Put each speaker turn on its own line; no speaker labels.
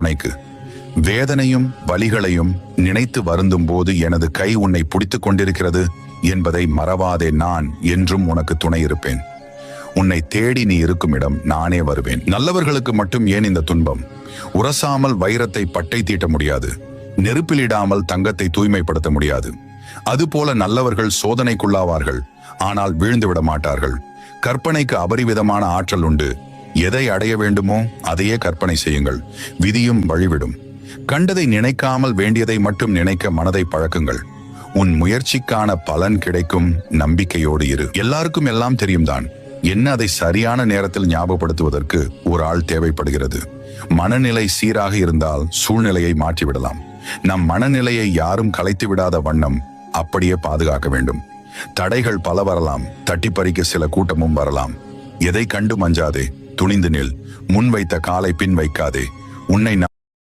துணைக்கு வேதனையும் வலிகளையும் நினைத்து வருந்தும் போது எனது கை உன்னை பிடித்துக் கொண்டிருக்கிறது என்பதை மறவாதே நான் என்றும் உனக்கு துணை இருப்பேன். உன்னை தேடி நீ இருக்கும் இடம் நானே வருவேன். நல்லவர்களுக்கு மட்டும் ஏன் இந்த துன்பம்? உரசாமல் வைரத்தை பட்டை தீட்ட முடியாது. நெருப்பிலிடாமல் தங்கத்தை தூய்மைப்படுத்த முடியாது. அதுபோல நல்லவர்கள் சோதனைக்குள்ளாவார்கள் ஆனால் வீழ்ந்து விட மாட்டார்கள். கற்பனைக்கு அபரிவிதமான ஆற்றல் உண்டு. எதை அடைய வேண்டுமோ அதையே கற்பனை செய்யுங்கள். விதியும் வழிவிடும். கண்டதை நினைக்காமல் வேண்டியதை மட்டும் நினைக்க மனதை பழக்குங்கள். உன் முயற்சிக்கான பலன் கிடைக்கும் நம்பிக்கையோடு இரு. எல்லாருக்கும் எல்லாம் தெரியும் தான் என்ன அதை சரியான நேரத்தில் ஞாபகப்படுத்துவதற்கு ஒரு ஆள் தேவைப்படுகிறது. மனநிலை சீராக இருந்தால் சூழ்நிலையை மாற்றிவிடலாம். நம் மனநிலையை யாரும் கலைத்து விடாத வண்ணம் அப்படியே பாதுகாக்க வேண்டும். தடைகள் பல வரலாம். தட்டிப்பறிக்க சில கூட்டமும் வரலாம். எதை கண்டு மஞ்சாதே. துணிந்து நில். முன் வைத்த காலை பின் வைக்காதே. உன்னை